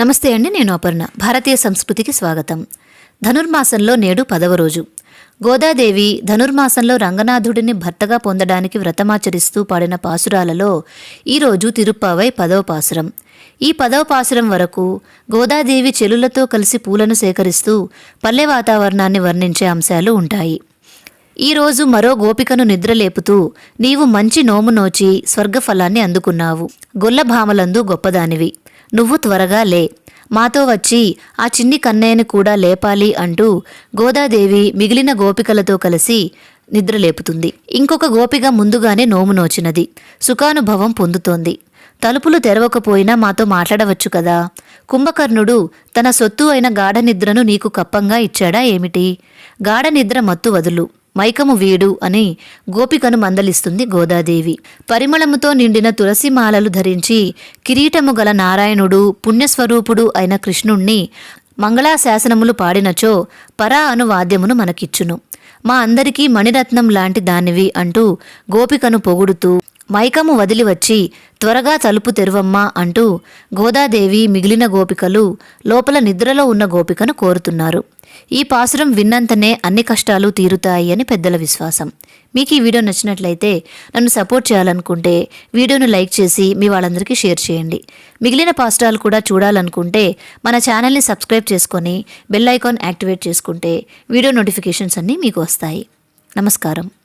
నమస్తే అండి నేను అపర్ణ. భారతీయ సంస్కృతికి స్వాగతం. ధనుర్మాసంలో నేడు పదవ రోజు. గోదాదేవి ధనుర్మాసంలో రంగనాథుడిని భర్తగా పొందడానికి వ్రతమాచరిస్తూ పాడిన పాసురాలలో ఈరోజు తిరుప్పావై పదవ పాసురం. ఈ పదవ పాసురం వరకు గోదాదేవి చెలులతో కలిసి పూలను సేకరిస్తూ పల్లె వాతావరణాన్ని వర్ణించే అంశాలు ఉంటాయి. ఈరోజు మరో గోపికను నిద్రలేపుతూ నీవు మంచి నోము నోచి స్వర్గఫలాన్ని అందుకున్నావు. గొల్లభామలందు గొప్పదానివి. నువ్వు త్వరగా లే. మాతో వచ్చి ఆ చిన్ని కన్నయ్యను కూడా లేపాలి అంటూ గోదాదేవి మిగిలిన గోపికలతో కలిసి నిద్రలేపుతుంది. ఇంకొక గోపిక ముందుగానే నోము నోచినది. సుఖానుభవం పొందుతోంది. తలుపులు తెరవకపోయినా మాతో మాట్లాడవచ్చు కదా? కుంభకర్ణుడు తన సొత్తు అయిన గాఢనిద్రను నీకు కప్పంగా ఇచ్చాడా ఏమిటి? గాఢనిద్ర మత్తు వదులు. మైకము వీడు అని గోపికను మందలిస్తుంది గోదాదేవి. పరిమళముతో నిండిన తులసిమాలలు ధరించి కిరీటము గల నారాయణుడు పుణ్యస్వరూపుడు అయిన కృష్ణుణ్ణి మంగళాశాసనములు పాడినచో పరా అను వాద్యమును మనకిచ్చును. మా అందరికీ మణిరత్నం లాంటి దానివి అంటూ గోపికను పొగుడుతూ మైకము వదిలి వచ్చి త్వరగా తలుపు తెరువమ్మా అంటూ గోదాదేవి మిగిలిన గోపికలు లోపల నిద్రలో ఉన్న గోపికను కోరుతున్నారు. ఈ పాసురం విన్నంతనే అన్ని కష్టాలు తీరుతాయి అని పెద్దల విశ్వాసం. మీకు ఈ వీడియో నచ్చినట్లయితే నన్ను సపోర్ట్ చేయాలనుకుంటే వీడియోను లైక్ చేసి మీ వాళ్ళందరికీ షేర్ చేయండి. మిగిలిన పాస్టాలు కూడా చూడాలనుకుంటే మన ఛానల్ని సబ్స్క్రైబ్ చేసుకొని బెల్ ఐకాన్ యాక్టివేట్ చేసుకుంటే వీడియో నోటిఫికేషన్స్ అన్నీ మీకు వస్తాయి. నమస్కారం.